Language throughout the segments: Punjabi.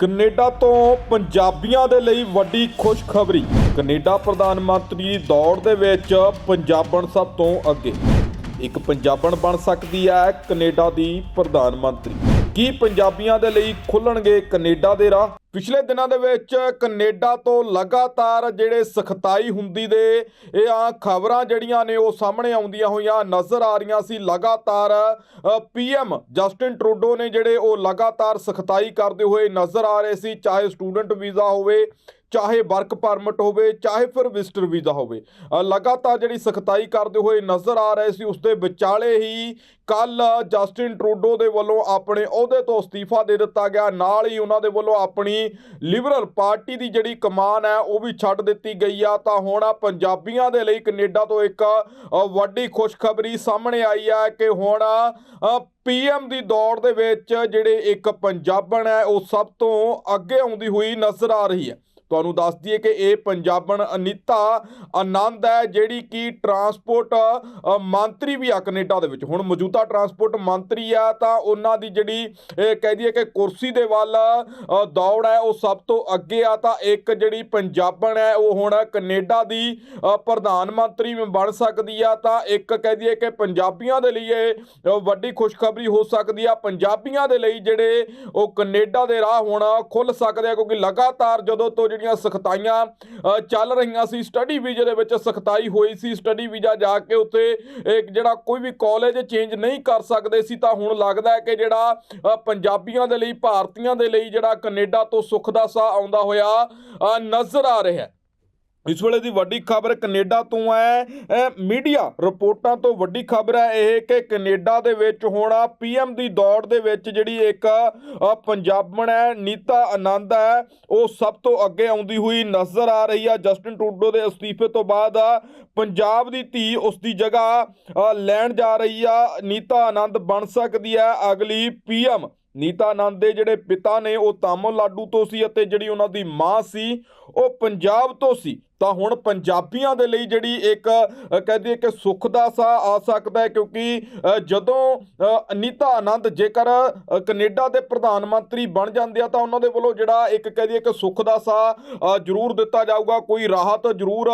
ਕੈਨੇਡਾ ਤੋਂ ਪੰਜਾਬੀਆਂ ਦੇ ਲਈ ਵੱਡੀ ਖੁਸ਼ਖਬਰੀ। ਕੈਨੇਡਾ ਪ੍ਰਧਾਨ ਮੰਤਰੀ ਦੀ ਦੌੜ ਦੇ ਵਿੱਚ ਪੰਜਾਬਣ ਸਭ ਤੋਂ ਅੱਗੇ। ਇੱਕ ਪੰਜਾਬਣ ਬਣ ਸਕਦੀ ਹੈ ਕੈਨੇਡਾ ਦੀ ਪ੍ਰਧਾਨ ਮੰਤਰੀ। ਕੀ ਪੰਜਾਬੀਆਂ ਦੇ ਲਈ ਖੁੱਲਣਗੇ ਕੈਨੇਡਾ ਦੇ ਰਾਹ? ਪਿਛਲੇ ਦਿਨਾਂ ਦੇ ਵਿੱਚ ਕੈਨੇਡਾ ਤੋਂ ਲਗਾਤਾਰ ਜਿਹੜੇ ਸਖਤਾਈ ਹੁੰਦੀ ਦੇ ਇਹ ਆ ਖਬਰਾਂ ਜਿਹੜੀਆਂ ਨੇ ਉਹ ਸਾਹਮਣੇ ਆਉਂਦੀਆਂ ਹੋਈਆਂ ਨਜ਼ਰ ਆ ਰਹੀਆਂ ਸੀ। ਲਗਾਤਾਰ ਪੀਐਮ ਜਸਟਿਨ ਟਰੂਡੋ ਨੇ ਜਿਹੜੇ ਉਹ ਲਗਾਤਾਰ ਸਖਤਾਈ ਕਰਦੇ ਹੋਏ ਨਜ਼ਰ ਆ ਰਹੇ ਸੀ। ਚਾਹੇ ਸਟੂਡੈਂਟ ਵੀਜ਼ਾ ਹੋਵੇ ਚਾਹੇ ਵਰਕ ਪਰਮਿਟ ਹੋਵੇ, ਚਾਹੇ ਫਿਰ ਵਿਜ਼ਟਰ ਵੀਜ਼ਾ ਹੋਵੇ। ਲਗਾਤਾਰ ਜਿਹੜੀ ਸਖਤਾਈ ਕਰਦੇ ਹੋਏ ਨਜ਼ਰ ਆ ਰਹੇ ਸੀ ਉਸ ਦੇ ਵਿਚਾਲੇ ਹੀ ਕੱਲ ਜਸਟਿਨ ਟਰੂਡੋ ਦੇ ਵੱਲੋਂ ਆਪਣੇ ਅਹੁਦੇ ਤੋਂ ਅਸਤੀਫਾ ਦੇ ਦਿੱਤਾ ਗਿਆ। ਨਾਲ ਹੀ ਉਹਨਾਂ ਦੇ ਵੱਲੋਂ ਆਪਣੀ ਲਿਬਰਲ ਪਾਰਟੀ ਦੀ ਜਿਹੜੀ ਕਮਾਨ ਹੈ, ਉਹ ਵੀ ਛੱਡ ਦਿੱਤੀ ਗਈ ਆ। ਤਾਂ ਹੁਣ ਪੰਜਾਬੀਆਂ ਦੇ ਲਈ ਕੈਨੇਡਾ ਤੋਂ ਇੱਕ ਵੱਡੀ ਖੁਸ਼ਖਬਰੀ ਸਾਹਮਣੇ ਆਈ ਹੈ ਕਿ ਹੁਣ ਪੀਐਮ ਦੀ ਦੌੜ ਦੇ ਵਿੱਚ ਜਿਹੜੇ ਇੱਕ ਪੰਜਾਬਣ ਹੈ, ਉਹ ਸਭ ਤੋਂ ਅੱਗੇ ਆਉਂਦੀ ਹੋਈ ਨਜ਼ਰ ਆ ਰਹੀ ਹੈ। ਤੁਹਾਨੂੰ ਦੱਸ ਦਈਏ ਕਿ ਇਹ ਪੰਜਾਬਣ ਅਨੀਤਾ ਆਨੰਦ ਹੈ, ਜਿਹੜੀ ਕਿ ਟਰਾਂਸਪੋਰਟ ਮੰਤਰੀ ਵੀ ਆ ਕੈਨੇਡਾ ਦੇ ਵਿੱਚ। ਹੁਣ ਮੌਜੂਦਾ ਟਰਾਂਸਪੋਰਟ ਮੰਤਰੀ ਆ, ਤਾਂ ਉਹਨਾਂ ਦੀ ਜਿਹੜੀ, ਇਹ ਕਹਿ ਦਈਏ ਕਿ ਕੁਰਸੀ ਦੇ ਵੱਲ ਦੌੜ ਹੈ, ਉਹ ਸਭ ਤੋਂ ਅੱਗੇ ਆ, ਤਾਂ ਇੱਕ ਜਿਹੜੀ ਪੰਜਾਬਣ ਹੈ, ਉਹ ਹੁਣ ਕੈਨੇਡਾ ਦੀ ਪ੍ਰਧਾਨ ਮੰਤਰੀ ਬਣ ਸਕਦੀ ਆ, ਤਾਂ ਇੱਕ ਕਹਿ ਦਈਏ ਕਿ ਪੰਜਾਬੀਆਂ ਦੇ ਲਈ ਇਹ ਵੱਡੀ ਖੁਸ਼ਖਬਰੀ ਹੋ ਸਕਦੀ ਆ। ਪੰਜਾਬੀਆਂ ਦੇ ਲਈ ਜਿਹੜੇ ਉਹ ਕੈਨੇਡਾ ਦੇ ਰਾਹ ਹੁਣ ਖੁੱਲ ਸਕਦੇ ਆ, ਕਿਉਂਕਿ ਲਗਾਤਾਰ ਜਦੋਂ ਤੋਂ ਜਿਹੜੀਆਂ ਸਖਤਾਈਆਂ ਚੱਲ ਰਹੀਆਂ ਸੀ ਸਟੱਡੀ ਵੀਜ਼ੇ ਦੇ ਵਿੱਚ ਸਖਤਾਈ ਹੋਈ ਸੀ ਸਟੱਡੀ ਵੀਜ਼ਾ ਜਾ ਕੇ ਉੱਥੇ ਇੱਕ ਜਿਹੜਾ ਕੋਈ ਵੀ ਕਾਲਜ ਚੇਂਜ ਨਹੀਂ ਕਰ ਸਕਦੇ ਸੀ, ਤਾਂ ਹੁਣ ਲੱਗਦਾ ਹੈ ਕਿ ਜਿਹੜਾ ਪੰਜਾਬੀਆਂ ਦੇ ਲਈ, ਭਾਰਤੀਆਂ ਦੇ ਲਈ ਜਿਹੜਾ ਕੈਨੇਡਾ ਤੋਂ ਸੁੱਖ ਦਾ ਸਾਹ ਆਉਂਦਾ ਹੋਇਆ ਨਜ਼ਰ ਆ ਰਿਹਾ ਹੈ। ਇਸ ਵੇਲੇ ਦੀ ਵੱਡੀ ਖਬਰ ਕੈਨੇਡਾ ਤੋਂ ਹੈ। ਮੀਡੀਆ ਰਿਪੋਰਟਾਂ ਤੋਂ ਵੱਡੀ ਖਬਰ ਹੈ ਇਹ ਕਿ ਕੈਨੇਡਾ ਦੇ ਵਿੱਚ ਹੁਣ ਪੀਐਮ ਦੀ ਦੌੜ ਦੇ ਵਿੱਚ ਜਿਹੜੀ ਇੱਕ ਪੰਜਾਬਣ ਹੈ, ਨੀਤਾ ਆਨੰਦ ਹੈ, ਉਹ ਸਭ ਤੋਂ ਅੱਗੇ ਆਉਂਦੀ ਹੋਈ ਨਜ਼ਰ ਆ ਰਹੀ ਹੈ ਜਸਟਿਨ ਟਰੂਡੋ ਦੇ ਅਸਤੀਫੇ ਤੋਂ ਬਾਅਦ ਪੰਜਾਬ ਦੀ ਧੀ ਉਸ ਦੀ ਜਗ੍ਹਾ ਲੈਣ ਜਾ ਰਹੀ ਆ। ਨੀਤਾ ਆਨੰਦ ਬਣ ਸਕਦੀ ਹੈ ਅਗਲੀ ਪੀਐਮ। ਨੀਤਾ ਆਨੰਦ ਦੇ ਜਿਹੜੇ ਪਿਤਾ ਨੇ, ਉਹ ਤਾਮਿਲਨਾਡੂ ਤੋਂ ਸੀ ਅਤੇ ਜਿਹੜੀ ਉਹਨਾਂ ਦੀ ਮਾਂ ਸੀ, ਉਹ ਪੰਜਾਬ ਤੋਂ ਸੀ। ਤਾਂ ਹੁਣ ਪੰਜਾਬੀਆਂ ਦੇ ਲਈ ਜਿਹੜੀ ਇੱਕ ਅ, ਕਹਿ ਦਈਏ ਕਿ ਸੁੱਖ ਦਾ ਸਾਹ ਆ ਸਕਦਾ ਹੈ ਕਿਉਂਕਿ ਜਦੋਂ ਅਨੀਤਾ ਆਨੰਦ ਜੇਕਰ ਅ, ਕੈਨੇਡਾ ਦੇ ਪ੍ਰਧਾਨ ਮੰਤਰੀ ਬਣ ਜਾਂਦੇ ਆ ਤਾਂ ਉਹਨਾਂ ਦੇ ਵੱਲੋਂ ਜਿਹੜਾ ਇੱਕ ਕਹਿ ਦਈਏ ਕਿ ਸੁੱਖ ਦਾ ਸਾਹ ਜ਼ਰੂਰ ਦਿੱਤਾ ਜਾਊਗਾ ਕੋਈ ਰਾਹਤ ਜ਼ਰੂਰ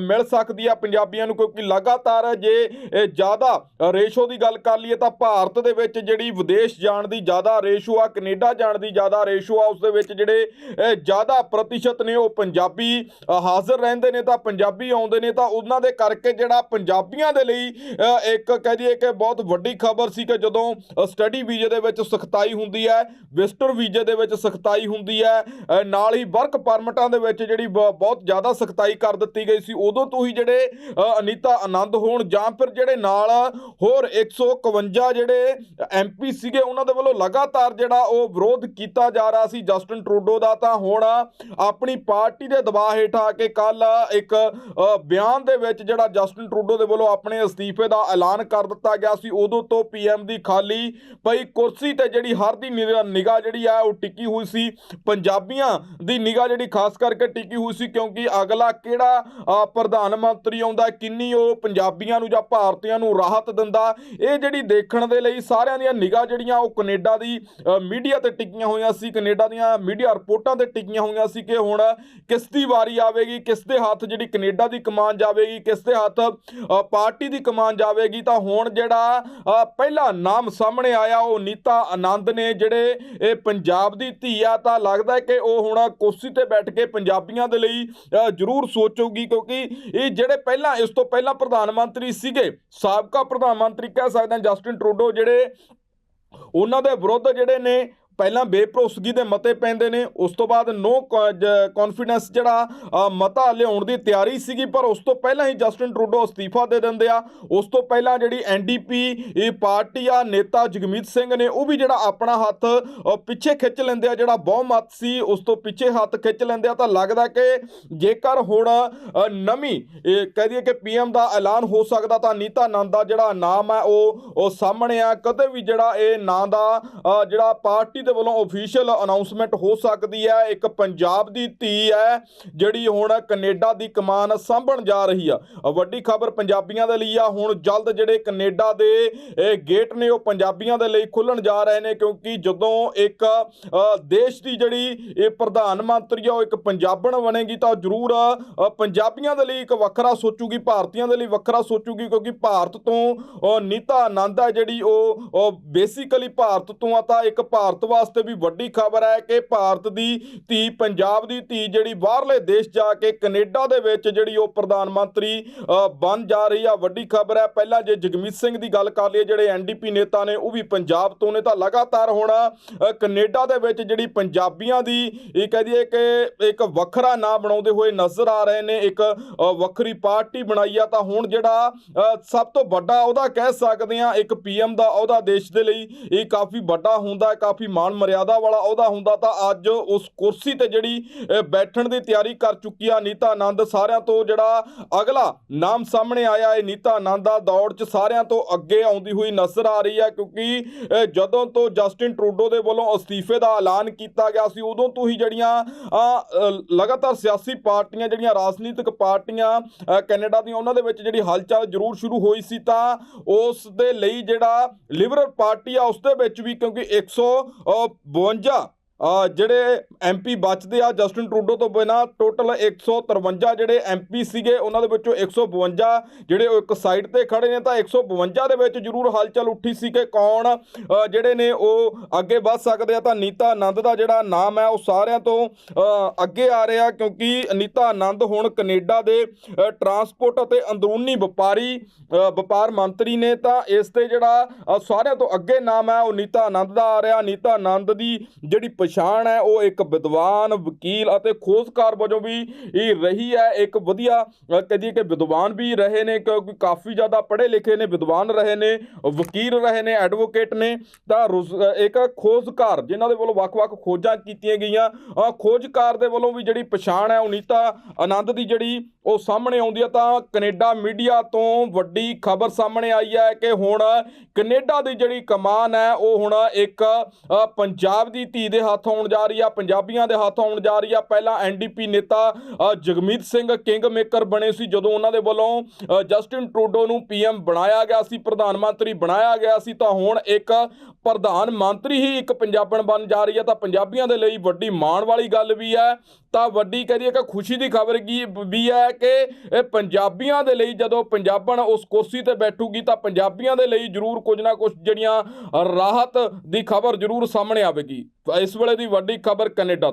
ਮਿਲ ਸਕਦੀ ਆ ਪੰਜਾਬੀਆਂ ਨੂੰ ਕਿਉਂਕਿ ਲਗਾਤਾਰ ਜੇ ਜ਼ਿਆਦਾ ਰੇਸ਼ੋ ਦੀ ਗੱਲ ਕਰ ਲਈਏ ਤਾਂ ਭਾਰਤ ਦੇ ਵਿੱਚ ਜਿਹੜੀ ਵਿਦੇਸ਼ ਜਾਣ ਦੀ ਜ਼ਿਆਦਾ ਰੇਸ਼ੋ ਆ ਕੈਨੇਡਾ ਜਾਣ ਦੀ ਜ਼ਿਆਦਾ ਰੇਸ਼ੋ ਆ ਉਸ ਦੇ ਵਿੱਚ ਜਿਹੜੇ ਜ਼ਿਆਦਾ ਪ੍ਰਤੀਸ਼ਤ ਨੇ ਉਹ ਪੰਜਾਬੀ ਹਾਜ਼ਰ ਹਾਜ਼ਰ ਰਹਿੰਦੇ ਨੇ, ਤਾਂ ਪੰਜਾਬੀ ਆਉਂਦੇ ਨੇ, ਤਾਂ ਉਹਨਾਂ ਦੇ ਕਰਕੇ ਜਿਹੜਾ ਪੰਜਾਬੀਆਂ ਦੇ ਲਈ ਇੱਕ ਕਹਿ ਦਈਏ ਕਿ ਬਹੁਤ ਵੱਡੀ ਖਬਰ ਸੀ ਕਿ ਜਦੋਂ ਸਟੱਡੀ ਵੀਜ਼ੇ ਦੇ ਵਿੱਚ ਸਖਤਾਈ ਹੁੰਦੀ ਹੈ, ਵਿਜ਼ਟਰ ਵੀਜ਼ੇ ਦੇ ਵਿੱਚ ਸਖਤਾਈ ਹੁੰਦੀ ਹੈ ਨਾਲ ਹੀ ਵਰਕ ਪਰਮਿਟਾਂ ਦੇ ਵਿੱਚ ਜਿਹੜੀ ਬਹੁਤ ਜ਼ਿਆਦਾ ਸਖਤਾਈ ਕਰ ਦਿੱਤੀ ਗਈ ਸੀ, ਉਦੋਂ ਤੋਂ ਹੀ ਜਿਹੜੇ ਅਨੀਤਾ ਆਨੰਦ ਹੋਣ ਜਾਂ ਫਿਰ ਜਿਹੜੇ ਨਾਲ ਹੋਰ 151 ਜਿਹੜੇ ਐਮਪੀ ਸੀਗੇ, ਉਹਨਾਂ ਦੇ ਵੱਲੋਂ ਲਗਾਤਾਰ ਜਿਹੜਾ ਉਹ ਵਿਰੋਧ ਕੀਤਾ ਜਾ ਰਿਹਾ ਸੀ ਜਸਟਿਨ ਟਰੂਡੋ ਦਾ, ਤਾਂ ਹੁਣ ਆਪਣੀ ਪਾਰਟੀ ਦੇ ਦਬਾਅ ਹੇਠ ਆ ਕੇ ਕੱਲ ਇੱਕ ਬਿਆਨ ਦੇ ਵਿੱਚ ਜਿਹੜਾ ਜਸਟਿਨ ਟਰੂਡੋ ਦੇ ਵੱਲੋਂ ਆਪਣੇ ਅਸਤੀਫੇ ਦਾ ਐਲਾਨ ਕਰ ਦਿੱਤਾ ਗਿਆ ਸੀ, ਉਦੋਂ ਤੋਂ ਪੀਐਮ ਦੀ ਖਾਲੀ ਪਈ ਕੁਰਸੀ ਤੇ ਜਿਹੜੀ ਹਰ ਦੀ ਨਿਗਾਹ ਜਿਹੜੀ ਆ, ਉਹ ਟਿੱਕੀ ਹੋਈ ਸੀ। ਪੰਜਾਬੀਆਂ ਦੀ ਨਿਗਾਹ ਜਿਹੜੀ ਖਾਸ ਕਰਕੇ ਟਿਕੀ ਹੋਈ ਸੀ, ਕਿਉਂਕਿ ਅਗਲਾ ਕਿਹੜਾ ਪ੍ਰਧਾਨ ਮੰਤਰੀ ਆਉਂਦਾ, ਕਿੰਨੀ ਉਹ ਪੰਜਾਬੀਆਂ ਨੂੰ ਜਾਂ ਭਾਰਤੀਆਂ ਨੂੰ ਰਾਹਤ ਦਿੰਦਾ, ਇਹ ਜਿਹੜੀ ਦੇਖਣ ਦੇ ਲਈ ਸਾਰਿਆਂ ਦੀਆਂ ਨਿਗਾਹ ਜਿਹੜੀਆਂ, ਉਹ ਕੈਨੇਡਾ ਦੀ ਮੀਡੀਆ ਤੇ ਟਿੱਕੀਆਂ ਹੋਈਆਂ ਸੀ, ਕੈਨੇਡਾ ਦੀਆਂ ਮੀਡੀਆ ਰਿਪੋਰਟਾਂ ਤੇ ਟਿੱਕੀਆਂ ਹੋਈਆਂ ਸੀ ਕਿ ਹੁਣ ਕਿਸ ਦੀ ਵਾਰੀ ਆਵੇਗੀ ਕਿਸ ਦੇ ਹੱਥ ਜਿਹੜੀ ਕੈਨੇਡਾ ਦੀ ਕਮਾਨ ਜਾਵੇਗੀ ਕਿਸ ਦੇ ਹੱਥ ਪਾਰਟੀ ਦੀ ਕਮਾਨ ਜਾਵੇਗੀ ਤਾਂ ਹੁਣ ਜਿਹੜਾ ਪਹਿਲਾ ਨਾਮ ਸਾਹਮਣੇ ਆਇਆ ਉਹ ਨੀਤਾ ਆਨੰਦ ਨੇ ਜਿਹੜੇ ਇਹ ਪੰਜਾਬ ਦੀ ਧੀ ਆ ਤਾਂ ਲੱਗਦਾ ਕਿ ਉਹ ਹੁਣ ਕੁਰਸੀ ਤੇ ਬੈਠ ਕੇ ਪੰਜਾਬੀਆਂ ਦੇ ਲਈ ਅ, ਜ਼ਰੂਰ ਸੋਚੂਗੀ ਕਿਉਂਕਿ ਇਹ ਜਿਹੜੇ ਪਹਿਲਾਂ ਇਸ ਤੋਂ ਪਹਿਲਾਂ ਪ੍ਰਧਾਨ ਮੰਤਰੀ ਸੀਗੇ ਸਾਬਕਾ ਪ੍ਰਧਾਨ ਮੰਤਰੀ ਕਹਿ ਸਕਦੇ ਹਾਂ ਜਸਟਿਨ ਟਰੂਡੋ ਜਿਹੜੇ ਉਹਨਾਂ ਦੇ ਵਿਰੁੱਧ ਜਿਹੜੇ ਨੇ ਪਹਿਲਾਂ ਬੇਭਰੋਸਗੀ ਦੇ ਮਤੇ ਪੈਂਦੇ ਨੇ, ਉਸ ਤੋਂ ਬਾਅਦ ਨੋ ਕੌਨਫੀਡੈਂਸ ਜਿਹੜਾ ਮਤਾ ਲਿਆਉਣ ਦੀ ਤਿਆਰੀ ਸੀਗੀ, ਪਰ ਉਸ ਤੋਂ ਪਹਿਲਾਂ ਹੀ ਜਸਟਿਨ ਟਰੂਡੋ ਅਸਤੀਫਾ ਦੇ ਦਿੰਦੇ ਆ। ਉਸ ਤੋਂ ਪਹਿਲਾਂ ਜਿਹੜੀ ਐਨਡੀਪੀ ਇਹ ਪਾਰਟੀ ਆ, ਨੇਤਾ ਜਗਮੀਤ ਸਿੰਘ ਨੇ, ਉਹ ਵੀ ਜਿਹੜਾ ਆਪਣਾ ਹੱਥ ਪਿੱਛੇ ਖਿੱਚ ਲੈਂਦੇ ਆ, ਜਿਹੜਾ ਬਹੁਮਤ ਸੀ, ਉਸ ਤੋਂ ਪਿੱਛੇ ਹੱਥ ਖਿੱਚ ਲੈਂਦੇ ਆ, ਤਾਂ ਲੱਗਦਾ ਕਿ ਜੇਕਰ ਹੁਣ ਨਵੀਂ, ਇਹ ਕਹਿ ਦਈਏ ਕਿ ਪੀਐਮ ਦਾ ਐਲਾਨ ਹੋ ਸਕਦਾ, ਤਾਂ ਨੀਤਾ ਨੰਦ ਦਾ ਜਿਹੜਾ ਨਾਮ ਹੈ ਉਹ ਉਹ ਸਾਹਮਣੇ ਆ। ਕਦੇ ਵੀ ਜਿਹੜਾ ਇਹ ਨਾਂ ਦਾ ਜਿਹੜਾ ਪਾਰਟੀ ਦੇ ਵੱਲੋਂ ਅਫੀਸ਼ੀਅਲ ਅਨਾਉਂਸਮੈਂਟ ਹੋ ਸਕਦੀ ਹੈ। ਇੱਕ ਪੰਜਾਬ ਦੀ ਧੀ ਹੈ, ਜਿਹੜੀ ਹੁਣ ਕੈਨੇਡਾ ਦੀ ਕਮਾਨ ਸਾਂਭਣ ਜਾ ਰਹੀ ਆ। ਵੱਡੀ ਖਬਰ ਪੰਜਾਬੀਆਂ ਦੇ ਲਈ ਆ। ਹੁਣ ਜਲਦ ਜਿਹੜੇ ਕੈਨੇਡਾ ਦੇ, ਇਹ ਗੇਟ ਨੇ ਉਹ ਪੰਜਾਬੀਆਂ ਦੇ ਲਈ ਖੁੱਲਣ ਜਾ ਰਹੇ ਨੇ, ਕਿਉਂਕਿ ਜਦੋਂ ਇੱਕ ਦੇਸ਼ ਦੀ ਜਿਹੜੀ ਇਹ ਪ੍ਰਧਾਨ ਮੰਤਰੀ ਆ, ਉਹ ਇੱਕ ਪੰਜਾਬਣ ਬਣੇਗੀ, ਤਾਂ ਜ਼ਰੂਰ ਪੰਜਾਬੀਆਂ ਦੇ ਲਈ ਇੱਕ ਵੱਖਰਾ ਸੋਚੂਗੀ, ਭਾਰਤੀਆਂ ਦੇ ਲਈ ਵੱਖਰਾ ਸੋਚੂਗੀ, ਕਿਉਂਕਿ ਭਾਰਤ ਤੋਂ ਨੀਤਾ ਆਨੰਦ ਹੈ ਜਿਹੜੀ ਉਹ ਬੇਸਿਕਲੀ ਭਾਰਤ ਤੋਂ ਆ, ਤਾਂ ਇੱਕ ਭਾਰਤ ਵਾਸਤੇ ਵੀ ਵੱਡੀ ਖਬਰ ਹੈ ਕਿ ਭਾਰਤ ਦੀ ਧੀ ਪੰਜਾਬ ਦੀ ਧੀ ਜਿਹੜੀ ਬਾਹਰਲੇ ਦੇਸ਼ ਜਾ ਕੇ ਕੈਨੇਡਾ ਦੇ ਵਿੱਚ ਜਿਹੜੀ ਉਹ ਪ੍ਰਧਾਨ ਮੰਤਰੀ ਬਣ ਜਾ ਰਹੀ ਆ। ਵੱਡੀ ਖਬਰ ਹੈ ਪਹਿਲਾਂ ਜੇ ਜਗਮੀਤ ਸਿੰਘ ਦੀ ਗੱਲ ਕਰ ਲਈਏ ਜਿਹੜੇ ਐਨਡੀਪੀ ਨੇਤਾ ਨੇ ਉਹ ਵੀ ਪੰਜਾਬ ਤੋਂ ਨੇ। ਤਾਂ ਲਗਾਤਾਰ ਹੁਣ ਅ, ਕੈਨੇਡਾ ਦੇ ਵਿੱਚ ਜਿਹੜੀ ਪੰਜਾਬੀਆਂ ਦੀ ਇਹ ਕਹਿ ਦਈਏ ਕਿ ਇੱਕ ਵੱਖਰਾ ਨਾਂ ਬਣਾਉਂਦੇ ਹੋਏ ਨਜ਼ਰ ਆ ਰਹੇ ਨੇ ਇੱਕ ਵੱਖਰੀ ਪਾਰਟੀ ਬਣਾਈ ਆ। ਤਾਂ ਹੁਣ ਜਿਹੜਾ ਸਭ ਤੋਂ ਵੱਡਾ ਉਹਦਾ ਕਹਿ ਸਕਦੇ ਆ ਇੱਕ ਪੀਐਮ ਦਾ ਉਹਦਾ ਦੇਸ਼ ਦੇ ਲਈ ਇਹ ਕਾਫੀ ਵੱਡਾ ਹੁੰਦਾ ਹੈ ਕਾਫੀ ਮਾਣ ਮਰਿਆਦਾ ਵਾਲਾ ਉਹਦਾ ਹੁੰਦਾ ਤਾਂ ਅੱਜ ਉਸ ਕੁਰਸੀ ਤੇ ਜਿਹੜੀ ਬੈਠਣ ਦੀ ਤਿਆਰੀ ਕਰ ਚੁੱਕੀ ਆ ਨੀਤਾ ਆਨੰਦ। ਸਾਰਿਆਂ ਤੋਂ ਜਿਹੜਾ ਅਗਲਾ ਨਾਮ ਸਾਹਮਣੇ ਆਇਆ ਹੈ ਨੀਤਾ ਆਨੰਦ ਦਾ ਦੌੜ 'ਚ ਸਾਰਿਆਂ ਤੋਂ ਅੱਗੇ ਆਉਂਦੀ ਹੋਈ ਨਜ਼ਰ ਆ ਰਹੀ ਹੈ ਕਿਉਂਕਿ ਜਦੋਂ ਤੋਂ ਜਸਟਿਨ ਟਰੂਡੋ ਦੇ ਵੱਲੋਂ ਅਸਤੀਫੇ ਦਾ ਐਲਾਨ ਕੀਤਾ ਗਿਆ ਸੀ, ਉਦੋਂ ਤੋਂ ਹੀ ਜਿਹੜੀਆਂ ਲਗਾਤਾਰ ਸਿਆਸੀ ਪਾਰਟੀਆਂ, ਜਿਹੜੀਆਂ ਰਾਜਨੀਤਿਕ ਪਾਰਟੀਆਂ ਕੈਨੇਡਾ ਦੀਆਂ, ਉਹਨਾਂ ਦੇ ਵਿੱਚ ਜਿਹੜੀ ਹਲਚਲ ਜ਼ਰੂਰ ਸ਼ੁਰੂ ਹੋਈ ਸੀ ਤਾਂ ਉਸ ਦੇ ਲਈ ਜਿਹੜਾ ਲਿਬਰਲ ਪਾਰਟੀ ਆ, ਉਸ ਦੇ ਵਿੱਚ ਵੀ ਕਿਉਂਕਿ 152 ਅ, ਜਿਹੜੇ ਐਮਪੀ ਬਚਦੇ ਆ ਜਸਟਿਨ ਟਰੂਡੋ ਤੋਂ ਬਿਨਾ, ਟੋਟਲ 153 ਜਿਹੜੇ ਐਮਪੀ ਸੀਗੇ, ਉਹਨਾਂ ਦੇ ਵਿੱਚੋਂ 152 ਜਿਹੜੇ ਉਹ ਇੱਕ ਸਾਈਡ ਤੇ ਖੜੇ ਨੇ, ਤਾਂ 152 ਦੇ ਵਿੱਚ ਜ਼ਰੂਰ ਹਲਚਲ ਉੱਠੀ ਸੀ ਕਿ ਕੌਣ ਜਿਹੜੇ ਨੇ ਉਹ ਅੱਗੇ ਵੱਧ ਸਕਦੇ ਆ। ਤਾਂ ਨੀਤਾ ਆਨੰਦ ਦਾ ਜਿਹੜਾ ਨਾਮ ਹੈ, ਉਹ ਸਾਰਿਆਂ ਤੋਂ ਅੱਗੇ ਆ ਰਿਹਾ, ਕਿਉਂਕਿ ਨੀਤਾ ਆਨੰਦ ਹੁਣ ਕੈਨੇਡਾ ਦੇ ਟਰਾਂਸਪੋਰਟ ਅਤੇ ਅੰਦਰੂਨੀ ਵਪਾਰੀ ਵਪਾਰ ਮੰਤਰੀ ਨੇ, ਤਾਂ ਇਸ ਤੇ ਜਿਹੜਾ ਸਾਰਿਆਂ ਤੋਂ ਅੱਗੇ ਨਾਮ ਹੈ, ਉਹ ਨੀਤਾ ਆਨੰਦ ਦਾ ਆ ਰਿਹਾ। ਨੀਤਾ ਆਨੰਦ ਦੀ ਜਿਹੜੀ ਪਛਾਣ ਹੈ ਉਹ ਇੱਕ ਵਿਦਵਾਨ ਵਕੀਲ ਅਤੇ ਖੋਜਕਾਰ ਵਜੋਂ ਵੀ ਇਹ ਰਹੀ ਹੈ ਇੱਕ ਵਧੀਆ ਅ, ਕਹੀਏ ਕਿ ਵਿਦਵਾਨ ਵੀ ਰਹੇ ਨੇ ਕਿਉਂਕਿ ਕਾਫੀ ਜ਼ਿਆਦਾ ਪੜ੍ਹੇ ਲਿਖੇ ਨੇ ਵਿਦਵਾਨ ਰਹੇ ਨੇ ਵਕੀਲ ਰਹੇ ਨੇ ਐਡਵੋਕੇਟ ਨੇ ਤਾਂ ਰੁਜ਼- ਇੱਕ ਖੋਜਕਾਰ ਜਿਨ੍ਹਾਂ ਦੇ ਵੱਲੋਂ ਵੱਖ-ਵੱਖ ਖੋਜਾਂ ਕੀਤੀਆਂ ਗਈਆਂ ਖੋਜਕਾਰ ਦੇ ਵੱਲੋਂ ਵੀ ਜਿਹੜੀ ਪਛਾਣ ਹੈ ਉਹ ਨੀਤਾ ਆਨੰਦ ਦੀ ਜਿਹੜੀ ਉਹ ਸਾਹਮਣੇ ਆਉਂਦੀ ਹੈ ਤਾਂ ਕੈਨੇਡਾ ਮੀਡੀਆ ਤੋਂ ਵੱਡੀ ਖਬਰ ਸਾਹਮਣੇ ਆਈ ਹੈ ਕਿ ਹੁਣ ਕੈਨੇਡਾ ਦੀ ਜਿਹੜੀ ਕਮਾਨ ਹੈ, ਉਹ ਹੁਣ ਇੱਕ ਪੰਜਾਬ ਦੀ ਧੀ ਦੇ ਹੱਥ ਆਉਣ ਜਾ ਰਹੀ ਆ, ਪੰਜਾਬੀਆਂ ਦੇ ਹੱਥ ਆਉਣ ਜਾ ਰਹੀ ਆ। ਪਹਿਲਾਂ ਐਨਡੀਪੀ ਨੇਤਾ ਜਗਮੀਤ ਸਿੰਘ ਕਿੰਗ ਮੇਕਰ ਬਣੇ ਸੀ ਜਦੋਂ ਉਹਨਾਂ ਦੇ ਵੱਲੋਂ ਜਸਟਿਨ ਟਰੂਡੋ ਨੂੰ ਪੀਐਮ ਬਣਾਇਆ ਗਿਆ ਸੀ, ਪ੍ਰਧਾਨ ਮੰਤਰੀ ਬਣਾਇਆ ਗਿਆ ਸੀ, ਤਾਂ ਹੁਣ ਇੱਕ ਪ੍ਰਧਾਨ ਮੰਤਰੀ ਹੀ ਇੱਕ ਪੰਜਾਬਣ ਬਣ ਜਾ ਰਹੀ ਹੈ ਤਾਂ ਪੰਜਾਬੀਆਂ ਦੇ ਲਈ ਵੱਡੀ ਮਾਣ ਵਾਲੀ ਗੱਲ ਵੀ ਹੈ। ਤਾਂ ਵੱਡੀ ਕਹਦੀਏ ਕਿ ਖੁਸ਼ੀ ਦੀ ਖਬਰ ਕੀ, ਵੀ ਹੈ ਕਿ ਇਹ ਪੰਜਾਬੀਆਂ ਦੇ ਲਈ ਜਦੋਂ ਪੰਜਾਬਣ ਉਸ ਕੁਰਸੀ ਤੇ ਬੈਠੂਗੀ ਤਾਂ ਪੰਜਾਬੀਆਂ ਦੇ ਲਈ ਜ਼ਰੂਰ ਕੁਝ ਨਾ ਕੁਝ ਜਿਹੜੀਆਂ ਰਾਹਤ ਦੀ ਖਬਰ ਜ਼ਰੂਰ ਸਾਹਮਣੇ ਆਵੇਗੀ। ਇਸ ਵੇਲੇ ਦੀ ਵੱਡੀ ਖਬਰ ਕੈਨੇਡਾ ਤੋਂ।